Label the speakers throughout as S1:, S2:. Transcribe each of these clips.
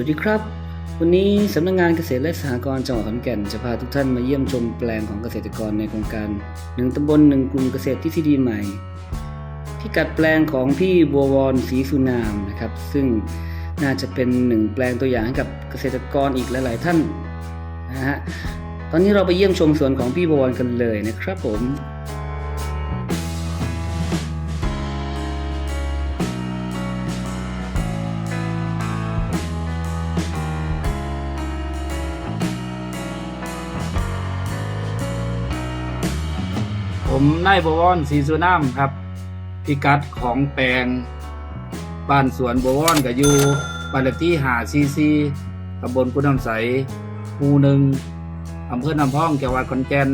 S1: วัสดีครับ วันนี้สำนักงานเกษตรและสหกรณ์จังหวัดขอนแก่นจะพาทุกท่านมาเยี่ยมชมแปลงของเกษตรกรในโครงการหนึ่งตำบลหนึ่งกลุ่มเกษตรที่ที่ดีใหม่ ที่กัดแปลงของพี่บัววรศรีสุนามนะครับ ซึ่งน่าจะเป็นหนึ่งแปลงตัวอย่างให้กับเกษตรกรอีกหลาย ๆ ท่านนะฮะตอนนี้เราไปเยี่ยมชมสวนของพี่บัววรกันเลยนะครับผม
S2: ผมนายบวรศรีสุนามครับ พิกัดของแปลงบ้านสวนบวรก็อยู่บ้านเลขที่หาซีซีตำบลกุน้ำใสหมู่หนึ่งอำเภอน้ำพองจังหวัดขอนแก่น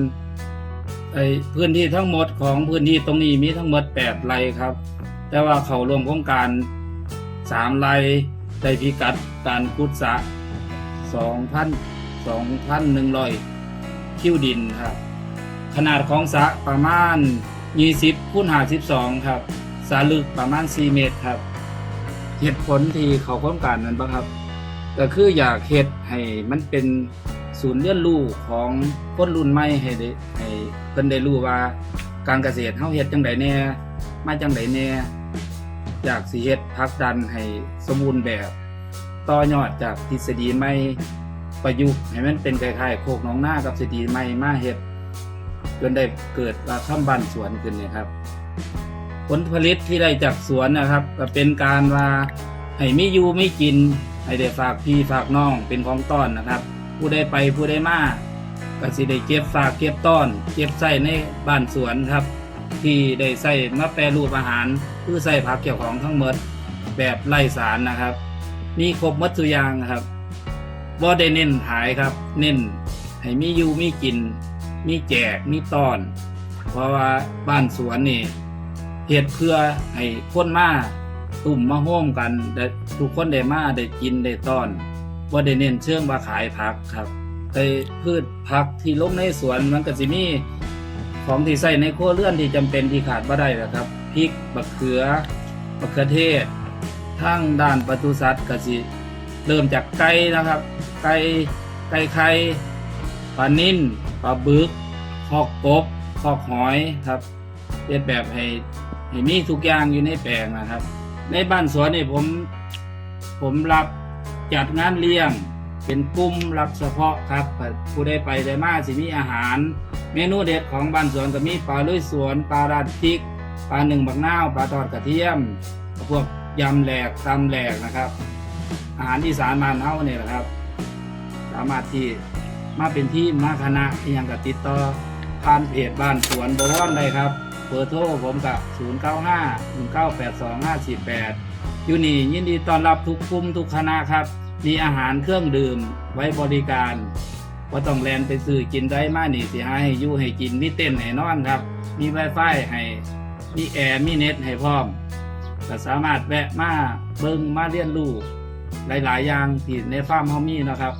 S2: ไอพื้นที่ทั้งหมดของพื้นที่ตรงนี้มีทั้งหมด 8 ไร่ครับ แต่ว่าเขารวมโครงการ 3 ไร่ได้พิกัดการกุดสระ2,000 2,100คิวดินครับ ขนาดของสระประมาณ 20คูณ52 ครับสระลึกประมาณ 4 เมตรครับเหตุผลที่เขาโครงการนั้นปะครับ ก็คืออยากเฮ็ดให้มันเป็นศูนย์เรียนรู้ของคนรุ่นใหม่ให้ได้ให้เพิ่นได้รู้ว่าการเกษตรเฮาเฮ็ดจังไดแน่มาจังไดแน่อยากสิเฮ็ดผลักดันให้สมบูรณ์แบบ ต่อยอดจากทฤษฎีใหม่ประยุกต์ให้มันเป็นคล้ายๆโคกหนองหน้ากับทฤษฎีใหม่มาเฮ็ด จนได้เกิดราคำบันสวนขึ้นเนี่ยครับ ผลผลิตที่ได้จากสวนนะครับ ก็เป็นการว่าให้มีอยู่ไม่กินให้ได้ฝากพี่ฝากน้องเป็นของต้อนนะครับ ผู้ได้ไปผู้ได้มาก็สิได้เก็บฝากเก็บต้อน เก็บใส่ในบ้านสวนครับ ที่ได้ใส่มาแปรรูปอาหารคือใส่ผักเกี่ยวของทั้งหมดแบบไร้สารนะครับมีครบมัดทุยางนะครับบ่ได้เน้นขายครับ เน้นให้มีอยู่มีกิน มีแจกมีตอน เพราะว่าบ้านสวนนี่เฮ็ดเพื่อให้คนมาตุ่มมาโฮมกันได้ทุกคนได้มาได้กินได้ต้อนว่าได้เน้นเชิงว่าขายผักครับแต่พืชผักที่ลงในสวนมันก็สิมีของที่ใส่ในครัวเรือนที่จำเป็นที่ขาดบ่ได้นะครับพริกบักเขือบักเขือเทศทางด้านปศุสัตว์ก็สิเริ่มจากไก่นะครับ ไก่ไก่ไข่ ปลานิ่นปลาบึกคอกกบคอกหอยครับเรียนแบบให้ให้มีทุกอย่างอยู่ในแปลงนะครับ ในบ้านสวนนี่ผมผมรับจัดงานเลี้ยง เป็นกลุ่มรับเฉพาะครับผู้ได้ไปได้มาสิมีอาหาร เมนูเด็ดของบ้านสวนก็มีปลาลุยสวนปลาราดพริกปลาหนึ่งบักนาวปลาทอดกระเทียมพวกยำแหลกตำแหลกนะครับ อาหารที่สารมานเฮาเนี่ยแหละครับ สามารถที่ มาเป็นทีมมาคณะที่ยังกับติดต่อผ่านเพจบ้านสวนบวรได้ครับเบอร์โทรผมกับ 0 9 5 1 9 8 2 5 4 8 อยู่นี่ยินดีต้อนรับทุกกลุ่มทุกคณะครับ มีอาหารเครื่องดื่มไว้บริการว่าต้องแลนไปซื้อกินได้มานี่สิหาให้อยู่ให้กินมีเต้นให้นอนครับ มีไวไฟให้มีแอร์มีเน็ตให้พร้อมก็สามารถแวะมาเบิ่งมาเรียนรู้หลาย ๆ อย่างที่ในฟาร์มเฮามีนะครับ